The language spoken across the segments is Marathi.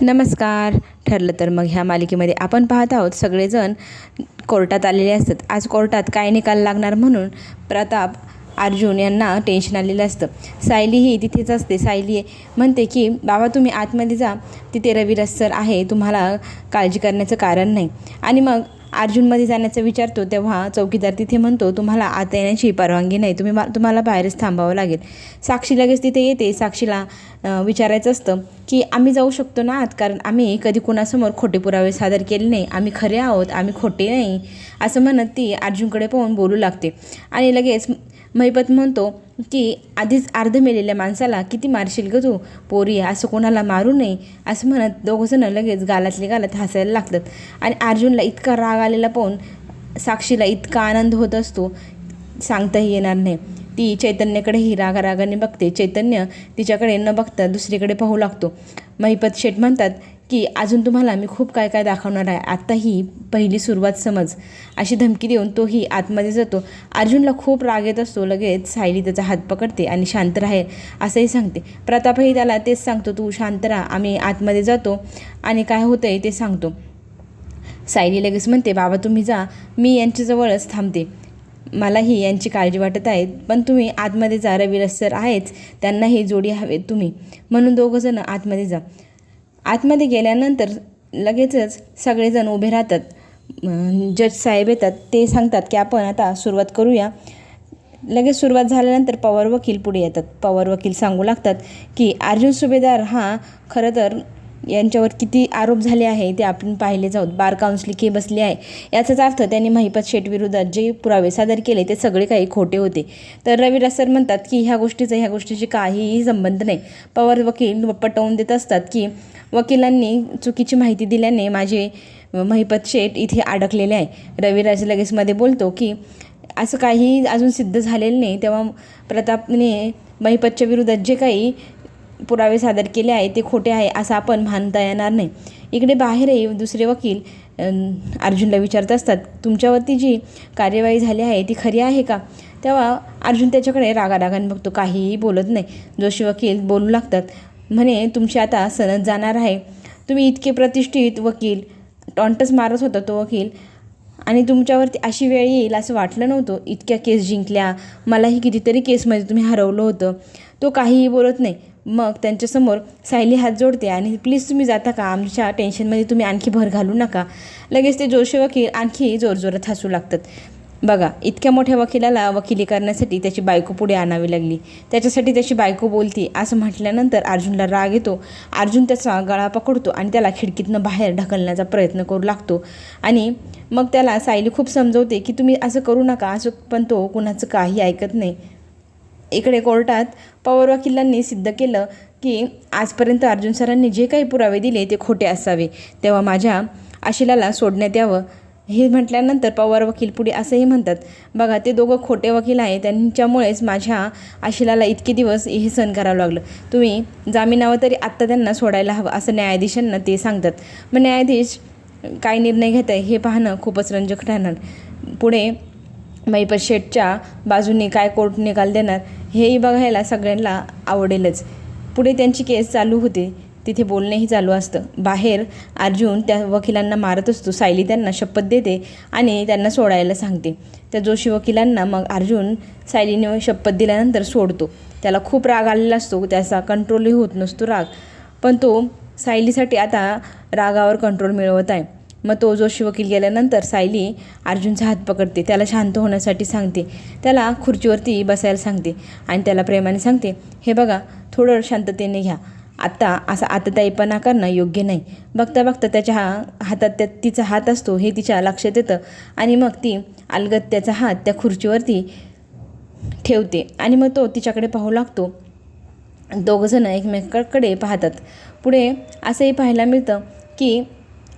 नमस्कार. ठरलं तर मग ह्या मालिकेमध्ये आपण पाहत आहोत सगळेजण कोर्टात आलेले असतात. आज कोर्टात काय निकाल लागणार म्हणून प्रताप अर्जुन यांना टेन्शन आलेलं असतं. सायली ही तिथेच असते. सायली म्हणते की बाबा तुम्ही आतमध्ये जा. तिथे रविराज सर आहे. तुम्हाला काळजी करण्याचं कारण नाही. आणि मग अर्जुनमध्ये जाण्याचा विचारतो तेव्हा चौकीदार तिथे म्हणतो तुम्हाला आत येण्याची परवानगी नाही. तुम्ही मा तुम्हाला बाहेरच थांबावं लागेल. साक्षी लगेच तिथे येते. साक्षीला विचारायचं असतं की आम्ही जाऊ शकतो ना आत? कारण आम्ही कधी कुणासमोर खोटे पुरावे सादर केले नाही. आम्ही खरे आहोत. आम्ही खोटे नाही. असं म्हणत ती अर्जुनकडे पाहून बोलू लागते. आणि लगेच महिपत म्हणतो की आधीच अर्ध मेलेल्या माणसाला किती मारशील ग तू? पोरी असं कोणाला मारू नये असं म्हणत दोघंजणं लगेच गालातले गालात हसायला लागतात. आणि अर्जुनला इतका राग आलेला पाहून साक्षीला इतका आनंद होत असतो सांगताही येणार नाही. ती चैतन्याकडेही रागारागाने बघते. चैतन्य तिच्याकडे न बघता दुसरीकडे पाहू लागतो. महिपत शेठ म्हणतात की अजून तुम्हाला मी खूप काय काय दाखवणार आहे. आत्ता ही पहिली सुरुवात समज. अशी धमकी देऊन तोही आतमध्ये जातो. अर्जुनला खूप राग येत असतो. लगेच सायली त्याचा हात पकडते आणि शांत राहे असंही सांगते. प्रतापही त्याला तेच सांगतो तू शांत राहा आम्ही आतमध्ये जातो आणि काय होतंय ते सांगतो. सायली लगेच म्हणते बाबा तुम्ही जा. मी यांच्याजवळच थांबते. मलाही यांची काळजी वाटत आहे पण तुम्ही आतमध्ये जा. रवी सर आहेच. त्यांनाही जोडी हवेत तुम्ही. म्हणून दोघंजणं आतमध्ये जा. आतमध्ये गेल्यानंतर लगेचच सगळेजण उभे राहतात. जज साहेब येतात. ते सांगतात की आपण आता सुरुवात करूया. लगेच सुरुवात झाल्यानंतर पवार वकील पुढे येतात. पवार वकील सांगू लागतात की अर्जुन सुभेदार हा खरं तर यांच्यावर किती आरोप झाले आहे ते आपण पाहिले जाऊत बार काउन्सिल के बसली आहे. याचाच अर्थ त्यांनी महिपत शेठविरोधात जे पुरावे सादर केले ते सगळे काही खोटे होते. तर रवी सर म्हणतात की ह्या गोष्टीचा ह्या गोष्टीशी काहीही संबंध नाही. पवार वकील पटवून देत असतात की वकिलांनी चुकीची माहिती दिल्याने माझे महिपत शेठ इथे अडकलेले आहे. रविराज लगेचमध्ये बोलतो की असं काही अजून सिद्ध झालेलं नाही. तेव्हा प्रतापने महिपतच्या विरोधात जे काही पुरावे सादर केले आहे ते खोटे आहे असं आपण मानता येणार नाही. इकडे बाहेरही दुसरे वकील अर्जुनला विचारत असतात तुमच्यावरती जी कार्यवाही झाली आहे ती खरी आहे का? तेव्हा अर्जुन त्याच्याकडे रागारागाने बघतो काहीही बोलत नाही. जोशी वकील बोलू लागतात म्हणे तुमची आता सनद जाणार आहे. तुम्ही इतके प्रतिष्ठित वकील टॉन्टस मारत होता तो वकील आणि तुमच्यावरती अशी वेळ येईल असं वाटलं नव्हतं. इतक्या केस जिंकल्या मलाही कितीतरी केसमध्ये तुम्ही हरवलं होतं. तो काहीही बोलत नाही. मग त्यांच्यासमोर सायली हात जोडते आणि प्लीज तुम्ही जाता का? आमच्या टेन्शनमध्ये तुम्ही आणखी भर घालू नका. लगेच ते जोशी वकील आणखी जोरजोरात हसू लागतात. बघा इतक्या मोठ्या वकिलाला वकिली करण्यासाठी त्याची बायको पुढे आणावी लागली. त्याच्यासाठी त्याची बायको बोलती असं म्हटल्यानंतर अर्जुनला राग येतो. अर्जुन त्याचा गळा पकडतो आणि त्याला खिडकीतनं बाहेर ढकलण्याचा प्रयत्न करू लागतो. आणि मग त्याला सायली खूप समजवते की तुम्ही असं करू नका. असं पण तो कुणाचं काही ऐकत नाही. इकडे कोर्टात पवार वकिलांनी सिद्ध केलं की आजपर्यंत अर्जुन सरांनी जे काही पुरावे दिले ते खोटे असावे. तेव्हा माझ्या आशिलाला सोडण्यात यावं. हे म्हटल्यानंतर पवार वकील पुढे असंही म्हणतात बघा ते दोघं खोटे वकील आहे त्यांच्यामुळेच माझ्या आशिलाला इतके दिवस हे सहन करावं लागलं. तुम्ही जामिनावर तरी आत्ता त्यांना सोडायला हवं असं न्यायाधीशांना ते सांगतात. मग न्यायाधीश काय निर्णय घेत आहे हे पाहणं खूपच रंजक राहणार पुढे मैपत शेठच्या बाजूने काय कोर्ट निकाल देणार हेही बघायला सगळ्यांना आवडेलच. पुढे त्यांची केस चालू होते. तिथे बोलणेही चालू असतं. बाहेर अर्जुन त्या वकिलांना मारत असतो. सायली त्यांना शपथ देते आणि त्यांना सोडायला सांगते. त्या जोशी वकिलांना मग अर्जुन सायलीने शपथ दिल्यानंतर सोडतो. त्याला खूप राग आलेला असतो. त्याचा कंट्रोलही होत नसतो राग. पण तो सायलीसाठी आता रागावर कंट्रोल मिळवत आहे. मग तो जोशी वकील गेल्यानंतर सायली अर्जुनचा हात पकडते त्याला शांत होण्यासाठी सांगते त्याला खुर्चीवरती बसायला सांगते आणि त्याला प्रेमाने सांगते हे बघा थोडं शांततेने घ्या. आत्ता असा आतताईपणा करणं योग्य नाही. बघता बघता त्याच्या हा हातात त्या तिचा हात असतो हे तिच्या लक्षात येतं आणि मग ती अलगत त्याचा हात त्या खुर्चीवरती ठेवते आणि मग तो तिच्याकडे पाहू लागतो. दोघंजणं एकमेकाकडे पाहतात. पुढे असंही पाहायला मिळतं की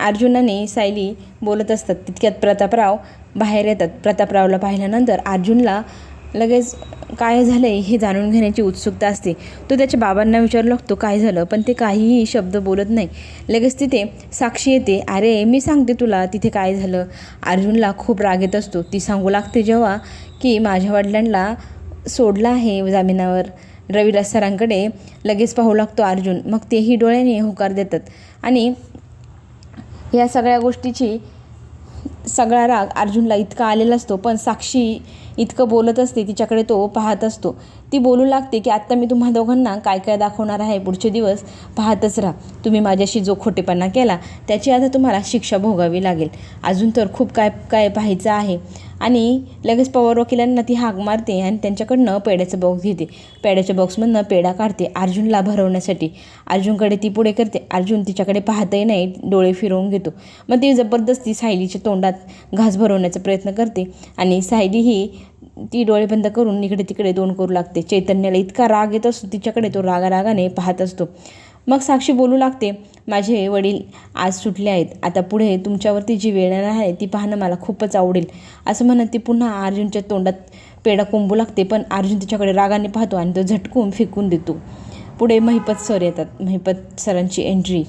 अर्जुनाने सायली बोलत असतात तितक्यात प्रतापराव बाहेर येतात. प्रतापरावला पाहिल्यानंतर अर्जुनला लगेच काय झालं आहे हे जाणून घेण्याची उत्सुकता असते. तो त्याच्या बाबांना विचारू लागतो काय झालं? पण ते काहीही शब्द बोलत नाही. लगेच तिथे साक्षी येते अरे मी सांगते तुला तिथे काय झालं. अर्जुनला खूप राग येत असतो. ती सांगू लागते जेव्हा की माझ्या वडिलांना सोडलं आहे जामिनावर. रविराज सरांकडे लगेच पाहू लागतो अर्जुन. मग तेही डोळ्याने होकार देतात. आणि या सगळ्या गोष्टीची सगळा राग अर्जुनला इतका आलेला असतो पण साक्षी इतकं बोलत असते तिच्याकडे तो पाहत असतो. ती बोलू लागते की आत्ता मी तुम्हा दोघांना काय काय दाखवणार आहे? पुढचे दिवस पाहतच राहा. तुम्ही माझ्याशी जो खोटेपणा केला त्याची आता तुम्हाला शिक्षा भोगावी लागेल. अजून तर खूप काय काय पाहायचं आहे. आणि लगेच पवार वकिलांना ती हाक मारते आणि त्यांच्याकडनं पेड्याचं बॉक्स घेते. पेड्याच्या बॉक्समधनं पेढा काढते अर्जुनला भरवण्यासाठी. अर्जुनकडे ती पुढे करते. अर्जुन तिच्याकडे पाहतही नाही डोळे फिरवून घेतो. मग ती जबरदस्ती सायलीच्या तोंडात घास भरवण्याचा प्रयत्न करते आणि सायली ही ती डोळे बंद करून इकडे तिकडे दोन करू लागते. चैतन्याला इतका राग येत असतो तिच्याकडे तो रागारागाने पाहत असतो. मग साक्षी बोलू लागते माझे वडील आज सुटले आहेत. आता पुढे तुमच्यावरती जी वेळ आहे ती पाहणं मला खूपच आवडेल. असं म्हणत ती पुन्हा अर्जुनच्या तोंडात पेढा कोंबू लागते पण अर्जुन तिच्याकडे रागाने पाहतो आणि तो झटकून फेकून देतो. पुढे महिपत सर येतात. महिपत सरांची एंट्री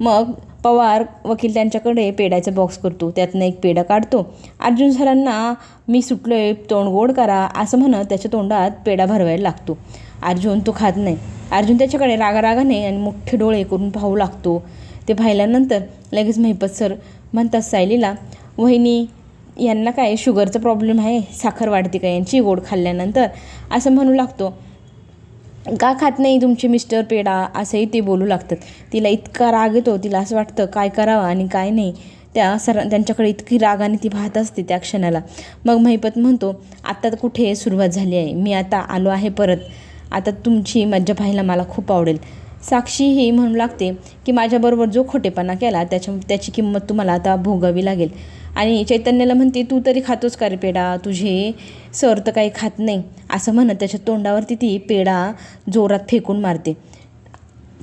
मग पवार वकील त्यांच्याकडे पेढ्याचा बॉक्स करतो. त्यातनं एक पेढा काढतो. अर्जुन सरांना मी सुटलोय तोंड गोड करा असं म्हणत त्याच्या तोंडात पेढा भरवायला लागतो. अर्जुन तो खात नाही. अर्जुन त्याच्याकडे रागारागाने आणि मोठे डोळे करून पाहू लागतो. ते पाहिल्यानंतर लगेच महिपत सर म्हणतात सायलीला वहिनी यांना काय शुगरचा प्रॉब्लेम आहे? साखर वाढते का? यांची गोड खाल्ल्यानंतर? असं म्हणू लागतो. का खात नाही तुमचे मिस्टर पेडा असंही ते बोलू लागतात. तिला इतका राग येतो तिला असं वाटतं काय करावं आणि काय नाही. त्या सर त्यांच्याकडे इतकी रागाने ती पाहत असते त्या क्षणाला. मग महिपत म्हणतो आत्ता कुठे सुरुवात झाली आहे? मी आता आलो आहे परत. आता तुमची मज्जा पाहायला मला खूप आवडेल. साक्षी ही म्हणू लागते की माझ्याबरोबर जो खोटेपणा केला त्याच्या त्याची किंमत तुम्हाला आता भोगावी लागेल. आणि चैतन्याला म्हणते तू तरी खातोस का रे पेढा? तुझे सर तर काही खात नाही. असं म्हणत त्याच्या तोंडावरती ती पेढा जोरात फेकून मारते.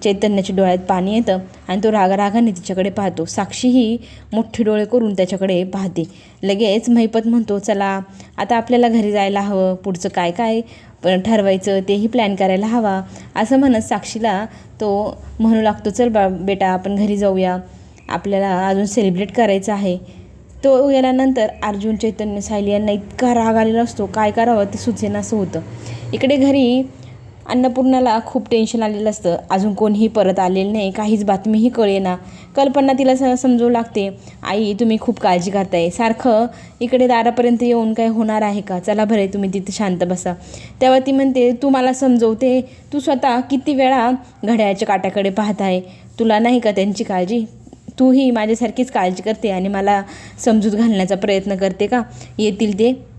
चैतन्याच्या डोळ्यात पाणी येतं आणि तो रागारागाने तिच्याकडे पाहतो. साक्षीही मोठे डोळे करून त्याच्याकडे पाहते. लगेच महिपत म्हणतो चला आता आपल्याला घरी जायला हवं. पुढचं काय काय ठरवायचं तेही प्लॅन करायला हवा असं म्हणत साक्षीला तो म्हणू लागतो चल बा बेटा आपण घरी जाऊया. आपल्याला अजून सेलिब्रेट करायचं आहे. तो गेल्यानंतर अर्जुन चैतन्य सायली यांना इतका राग आलेला असतो. काय करावं? ते सुचेनासं होतं. इकडे घरी अन्नपूर्णाला खूप टेन्शन आलेलं असतं. अजून कोणीही परत आलेलं नाही काहीच बातमीही कळेना. कल्पना तिला स समजू लागते. आई तुम्ही खूप काळजी करताय. सारखं इकडे दारापर्यंत येऊन काय होणार आहे का? चला बरे तुम्ही तिथे शांत बसा. तेव्हा ती म्हणते तू मला समजवते. तू स्वतः किती वेळा घड्याळ्याच्या काट्याकडे पाहत आहे तुला नाही का त्यांची काळजी? तूही माझ्यासारखीच काळजी करते आणि मला समजूत घालण्याचा प्रयत्न करते का? येतील ते?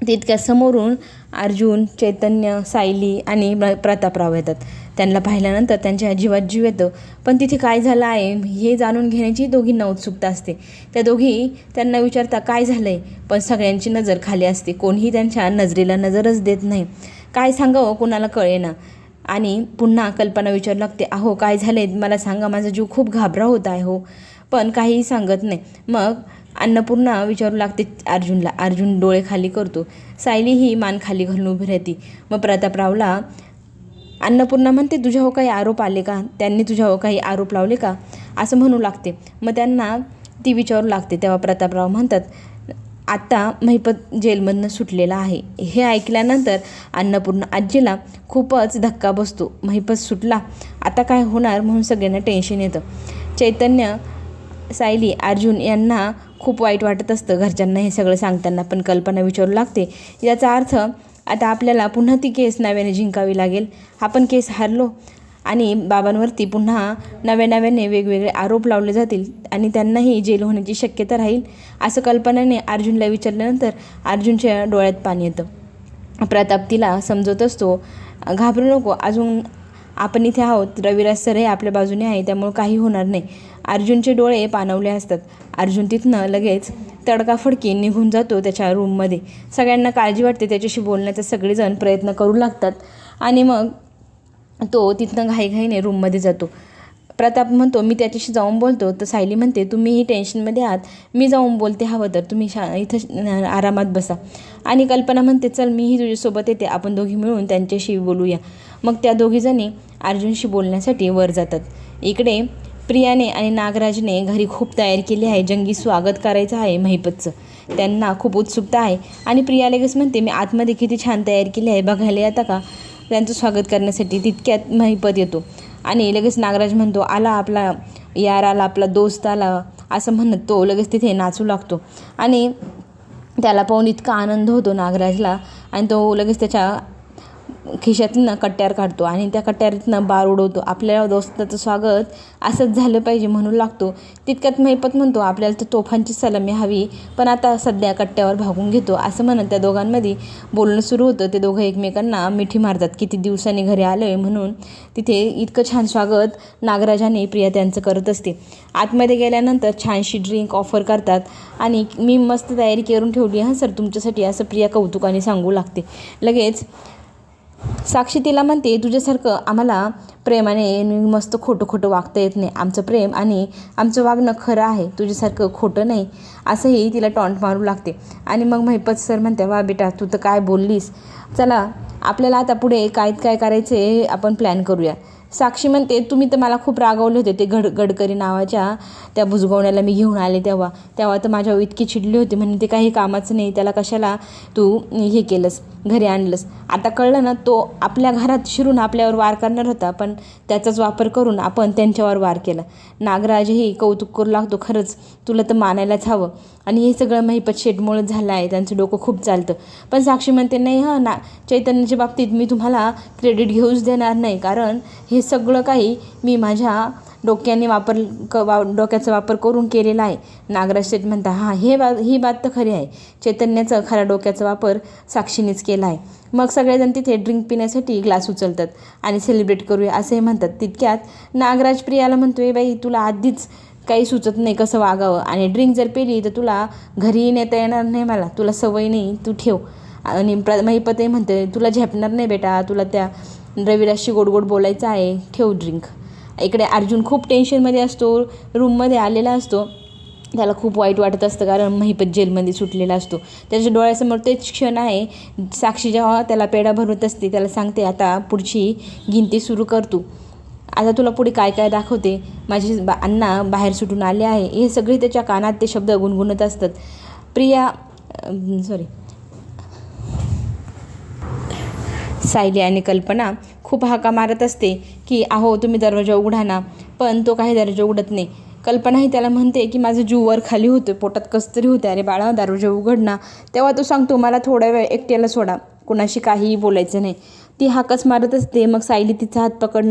तितक्या समोरून अर्जुन चैतन्य सायली आणि प्रतापराव येतात. त्यांना पाहिल्यानंतर त्यांच्या जीवात जीव येतो. पण तिथे काय झालं आहे हे जाणून घेण्याची दोघींना उत्सुकता असते. त्या दोघी त्यांना विचारता काय झालं आहे पण सगळ्यांची नजर खाली असते. कोणीही त्यांच्या नजरेला नजरच देत नाही. काय सांगावं हो, कोणाला कळेना. आणि पुन्हा कल्पना विचारू लागते अहो काय झाले मला सांगा माझा जीव खूप घाबरा होत आहे हो. पण काहीही सांगत नाही. मग अन्नपूर्णा विचारू लागते अर्जुनला अर्जुन डोळे खाली करतो. सायली ही मान खाली घालून उभी राहते. मग प्रतापरावला अन्नपूर्णा म्हणते तुझ्यावर काही आरोप आले का? त्यांनी तुझ्यावर काही आरोप लावले का? असं म्हणू लागते. मग त्यांना ती विचारू लागते. तेव्हा प्रतापराव म्हणतात आत्ता महिपत जेलमधनं सुटलेला आहे. हे ऐकल्यानंतर अन्नपूर्णा आजीला खूपच धक्का बसतो. महिपत सुटला. आता काय होणार? म्हणून सगळ्यांना टेन्शन येतं. चैतन्य सायली अर्जुन यांना खूप वाईट वाटत असतं घरच्यांना हे सगळं सांगताना पण कल्पना विचारू लागते. याचा अर्थ आता आपल्याला पुन्हा ती केस नव्याने जिंकावी लागेल. आपण केस हारलो आणि बाबांवरती पुन्हा नव्या नव्याने वेगवेगळे आरोप लावले जातील आणि त्यांनाही जेल होण्याची शक्यता राहील असं कल्पनाने अर्जुनला विचारल्यानंतर अर्जुनच्या डोळ्यात पाणी येतं. प्रताप तिला समजत असतो घाबरू नको अजून आपण इथे आहोत. रविराज सर हे आपल्या बाजूने आहे त्यामुळे काही होणार नाही. अर्जुनचे डोळे पाणवले असतात. अर्जुन तिथनं लगेच तडकाफडकी निघून जातो त्याच्या रूममध्ये. सगळ्यांना काळजी वाटते त्याच्याशी बोलण्याचा. सगळेजण प्रयत्न करू लागतात. आणि मग तो तिथनं घाईघाईने रूममध्ये जातो. प्रताप म्हणतो मी त्याच्याशी जाऊन बोलतो. तर सायली म्हणते तुम्हीही टेन्शनमध्ये आहात. मी जाऊन बोलते हवं तर. तुम्ही शा इथं आरामात बसा. आणि कल्पना म्हणते चल मीही तुझ्यासोबत येते. आपण दोघी मिळून त्यांच्याशी बोलूया. मग त्या दोघीजणी अर्जुनशी बोलण्यासाठी वर जातात. इकडे प्रियाने आणि नागराजने घरी खूप तयारी केली आहे. जंगी स्वागत करायचं आहे महिपतचं. त्यांना खूप उत्सुकता आहे. आणि प्रिया लगेच म्हणते मी आतमध्ये किती छान तयारी केली आहे. बघायला येता का? त्यांचं स्वागत करण्यासाठी तितक्यात महिपत येतो. आणि लगेच नागराज म्हणतो आला आपला यार आला आपला दोस्त आला असं म्हणत तो लगेच तिथे नाचू लागतो. आणि त्याला पाहून इतका आनंद होतो नागराजला. आणि तो लगेच त्याच्या खिशातनं कट्ट्यार काढतो आणि त्या कट्ट्यारीतनं बार उडवतो. आपल्या दोस्ताचं स्वागत असंच झालं पाहिजे म्हणून लागतो. तितक्यात महिपत म्हणतो आपल्याला तर तोफांची सलामी हवी पण आता सध्या कट्ट्यावर भागून घेतो. असं म्हणत त्या दोघांमध्ये बोलणं सुरू होतं. ते दोघं एकमेकांना मिठी मारतात. किती दिवसांनी घरी आलो आहे म्हणून तिथे इतकं छान स्वागत नागराजाने प्रिया त्यांचं करत असते. आतमध्ये गेल्यानंतर छानशी ड्रिंक ऑफर करतात आणि मी मस्त तयारी करून ठेवली. हां सर तुमच्यासाठी असं प्रिया कौतुकाने सांगू लागते. लगेच साक्षी तिला म्हणते तुझ्यासारखं आम्हाला प्रेमाने मस्त खोटं खोटं वागता येत नाही. आमचं प्रेम आणि आमचं वागणं खरं आहे. तुझ्यासारखं खोटं नाही. असंही तिला टॉन्ट मारू लागते. आणि मग महिपत सर म्हणते वा बेटा तू तर काय बोललीस. चला आपल्याला आता पुढे काय काय करायचं आपण प्लॅन करूया. साक्षी म्हणते तुम्ही तर मला खूप रागवले होते ते गड गडकरी नावाच्या त्या भुजगवण्याला मी घेऊन आले तेव्हा. तेव्हा तर माझ्यावर इतकी चिडली होती म्हणजे ते काही कामाचं नाही त्याला कशाला तू हे केलंस घरी आणलंस? आता कळलं ना तो आपल्या घरात शिरून आपल्यावर वार करणार होता पण त्याचाच वापर करून आपण त्यांच्यावर वार केला. नागराजही कौतुक करू लागतो खरंच तुला तर मानायलाच हवं. आणि हे सगळं महिपत शेटमुळं झालं आहे त्यांचं डोकं खूप चालतं. पण साक्षी म्हणते नाही हां ना चैतन्याच्या बाबतीत मी तुम्हाला क्रेडिट घेऊच देणार नाही कारण हे हे सगळं काही मी माझ्या डोक्याने वापर क वा डोक्याचा वापर करून केलेला आहे. नागराज शेठ म्हणता हां हे बा ही बात तर खरी आहे. चैतन्याचा खरा डोक्याचा वापर साक्षीनेच केला आहे. मग सगळेजण तिथे ड्रिंक पिण्यासाठी ग्लास उचलतात आणि सेलिब्रेट करूया असंही म्हणतात. तितक्यात नागराज प्रियाला म्हणतोय बाई तुला आधीच काही सुचत नाही कसं वागावं आणि ड्रिंक जर पेली तर तुला घरी नेता येणार नाही मला. तुला सवय नाही तू ठेव. आणि प्र महिपतही म्हणते तुला झेपणार नाही बेटा. तुला त्या रविराजशी गोड गोड बोलायचं आहे ठेव ड्रिंक इकडे अर्जुन खूप टेन्शनमध्ये असतो रूममध्ये आलेला असतो. त्याला खूप वाईट वाटत असतं कारण महिपत जेलमध्ये सुटलेला असतो. त्याच्या डोळ्यासमोर तेच क्षण आहे साक्षी जेव्हा त्याला पेढा भरवत असते त्याला सांगते आता पुढची गिनती सुरू करतो आता तुला पुढे काय काय दाखवते? माझे बा अण्णा बाहेर सुटून आले आहे. हे सगळे त्याच्या कानात ते शब्द गुणगुणत असतात. प्रिया सॉरी सायली आणि कल्पना खूप हाका मारत असते की अहो तुम्ही दरवाजा उघडा ना. पण तो काही दरवाजा उघडत नाही. कल्पनाही त्याला म्हणते की माझं जीव वर खाली होतो पोटात कसतरी होते अरे बाळा दरवाजा उघड ना. तेव्हा तो सांगतो मला थोडा वेळ एकट्याला सोडा. कुणाशी काहीही बोलायचं नाही. ती हाकच मारत असते. मग सायली तिचा हात पकड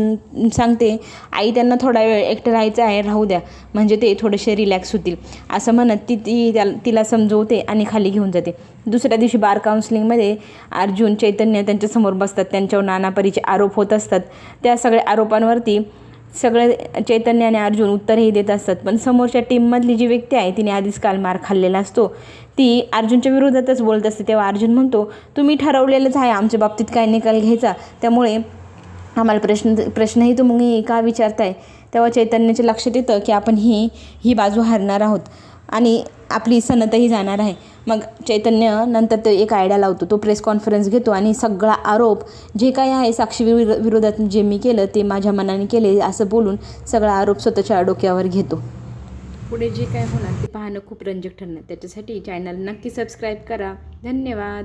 सांगते आई त्यांना थोडा वेळ एकटं राहायचं आहे राहू द्या. म्हणजे ते थोडेसे रिलॅक्स होतील. असं म्हणत ती ती त्याला तिला समजवते आणि खाली घेऊन जाते. दुसऱ्या दिवशी बार काउन्सिलिंगमध्ये अर्जुन चैतन्य त्यांच्यासमोर बसतात. त्यांच्यावर नानापरीचे आरोप होत असतात. त्या सगळ्या आरोपांवरती सगळे चैतन्य आणि अर्जुन उत्तरही देत असतात. पण समोरच्या टीममधली जी व्यक्ती आहे तिने आधीच काल मार खाल्लेला असतो. ती अर्जुनच्या विरोधातच बोलत असते. तेव्हा अर्जुन म्हणतो तुम्ही ठरवलेलंच आहे आमच्या बाबतीत काय निकाल घ्यायचा. त्यामुळे आम्हाला प्रश्न प्रश्नही तुम्ही का विचारताय? तेव्हा चैतन्याच्या लक्षात येतं की आपण ही ही बाजू हरणार आहोत. आणि आपली सनतही जाणार आहे. मग चैतन्य नंतर ते एक आयडिया लावतो तो प्रेस कॉन्फरन्स घेतो आणि सगळा आरोप जे काय आहे साक्षी विरो विरोधात जे मी केलं ते माझ्या मनाने केले असं बोलून सगळा आरोप स्वतःच्या डोक्यावर घेतो. पुढे जे काय होणार ते पाहणं खूप रंजक ठरणार. त्याच्यासाठी चॅनल नक्की सबस्क्राईब करा. धन्यवाद.